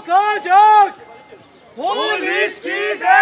kalkacak. Polis gider.